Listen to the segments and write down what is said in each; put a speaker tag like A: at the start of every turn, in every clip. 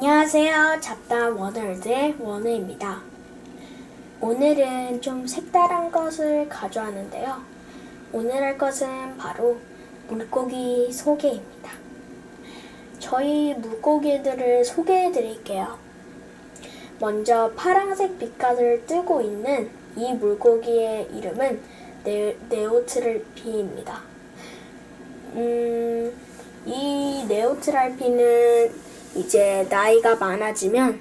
A: 안녕하세요. 잡다한 워너월드의 원우입니다. 오늘은 좀 색다른 것을 가져왔는데요. 오늘 할 것은 바로 물고기 소개입니다. 저희 물고기들을 소개해 드릴게요. 먼저 파란색 빛깔을 띠고 있는 이 물고기의 이름은 네, 네오트랄피입니다. 음, 이 네오트랄피는 이제 나이가 많아지면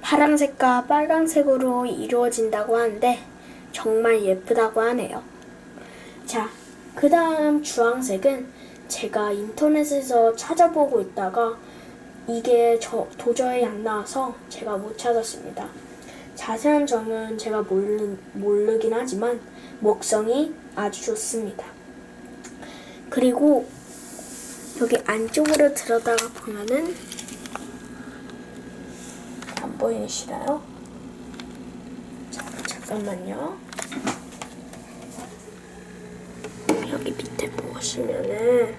A: 파란색과 빨간색으로 이루어진다고 하는데 정말 예쁘다고 하네요. 자, 그 다음 주황색은 제가 인터넷에서 찾아보고 있다가 이게 저 도저히 안 나와서 제가 못 찾았습니다. 자세한 점은 제가 모르, 모르긴 하지만 먹성이 아주 좋습니다. 그리고 여기 안쪽으로 들어다가 보면은 안 보이시나요? 자, 잠깐만요. 여기 밑에 보시면은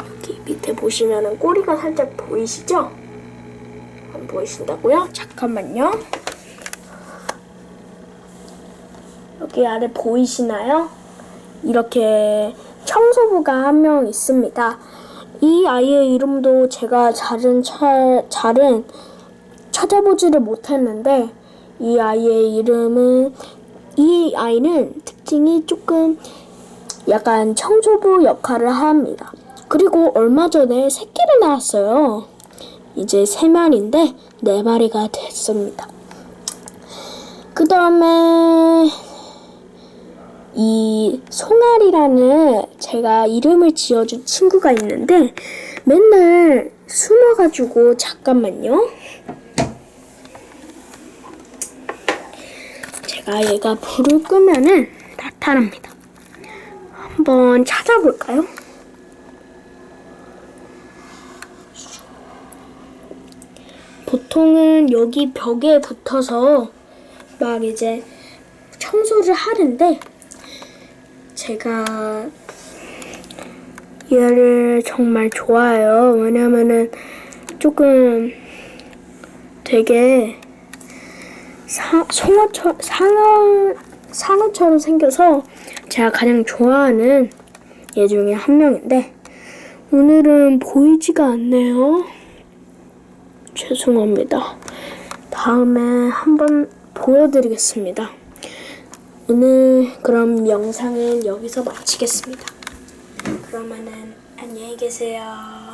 A: 여기 밑에 보시면은 꼬리가 살짝 보이시죠? 안 보이신다고요? 잠깐만요. 여기 아래 보이시나요? 이렇게 청소부가 한 명 있습니다. 이 아이의 이름도 제가 잘은 차, 잘은 찾아보지를 못했는데 이 아이의 이름은 이 아이는 특징이 조금 약간 청소부 역할을 합니다. 그리고 얼마 전에 새끼를 낳았어요. 이제 세 마리인데 네 마리가 됐습니다. 그 다음에 이 송아리라는 제가 이름을 지어준 친구가 있는데 맨날 숨어가지고 잠깐만요. 제가 얘가 불을 끄면은 나타납니다. 한번 찾아볼까요? 보통은 여기 벽에 붙어서 막 이제 청소를 하는데 제가 얘를 정말 좋아해요. 왜냐면은 조금 되게 사, 송어처, 상어, 상어처럼 생겨서 제가 가장 좋아하는 얘 중에 한 명인데 오늘은 보이지가 않네요. 죄송합니다. 다음에 한번 보여드리겠습니다. 오늘 그럼 영상은 여기서 마치겠습니다. 그러면은 안녕히 계세요.